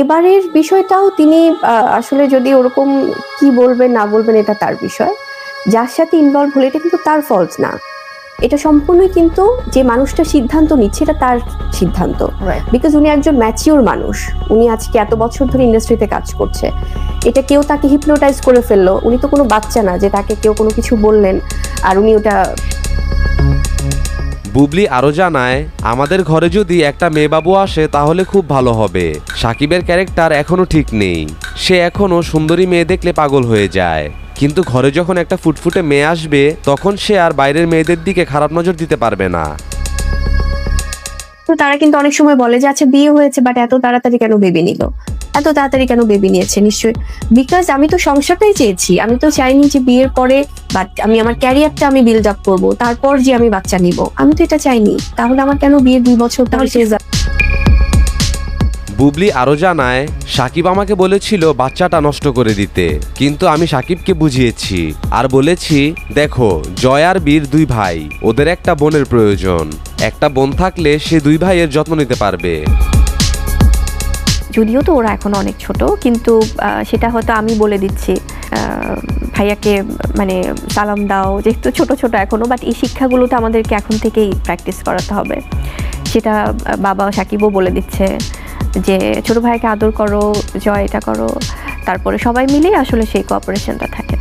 এবারের বিষয়টাও তিনি আসলে যদি ওরকম কি বলবেন না বলবেন এটা তার বিষয়। যার সাথে ইনভলভ হলে এটা কিন্তু তার ফল্ট না। এটা সম্পূর্ণই কিন্তু যে মানুষটা সিদ্ধান্ত নিচ্ছে এটা তার সিদ্ধান্ত। বিকজ উনি একজন ম্যাচিওর মানুষ। উনি আজকে এত বছর ধরে ইন্ডাস্ট্রিতে কাজ করছে। এটা কেউ তাকে হিপনোটাইজ করে ফেলল। উনি তো কোনো বাচ্চা না যে তাকে কেউ কোনো কিছু বললেন আর উনি ওটা বুবলি আরও জানায়, আমাদের ঘরে যদি একটা মেয়েবাবু আসে, তাহলে খুব ভালো হবে। সাকিবের ক্যারেক্টার এখনও ঠিক নেই। সে এখনও সুন্দরী মেয়ে দেখলে পাগল হয়ে যায়। কিন্তু ঘরে যখন একটা ফুটফুটে মেয়ে আসবে, তখন সে আর বাইরের মেয়েদের দিকে খারাপ নজর দিতে পারবে না। তো তারা কিন্তু অনেক সময় বলে যে আচ্ছা বিয়ে হয়েছে বাট এত তাড়াতাড়ি কেন বেবি নিল? এত তাড়াতাড়ি কেন বেবি নিয়েছে? নিশ্চয়ই। বিকজ আমি তো সংসারটাই চেয়েছি। আমি তো চাইনি যে বিয়ের পরে বাট আমি আমার ক্যারিয়ারটা আমি বিল্ড আপ করব তারপর যে আমি বাচ্চা নিব। আমি তো এটা চাইনি। তাহলে আমার কেন বিয়ের দুই বছর পর শেষ বুবলি আরও জানায় সাকিব আমাকে বলেছিল বাচ্চাটা নষ্ট করে দিতে। কিন্তু আমি সাকিবকে বুঝিয়েছি। আর বলেছি দেখো জয় আর বীর দুই ভাই। ওদের একটা বোনের প্রয়োজন। একটা বোন থাকলে সে দুই ভাইয়ের যত্ন নিতে পারবে। যদিও তো ওরা এখন অনেক ছোট, কিন্তু সেটা হয়তো আমি বলে দিচ্ছি ভাইয়াকে মানে সালাম দাও, যেহেতু ছোট ছোট এখনও বাট এই শিক্ষাগুলো তো আমাদেরকে এখন থেকেই প্র্যাকটিস করাতে হবে। সেটা বাবা সাকিবও বলে দিচ্ছে যে, ছোট ভাইকে আদর করো, জয় এটা করো। তারপরে সবাই মিলেই আসলে সেই কোঅপারেশনটা থাকে।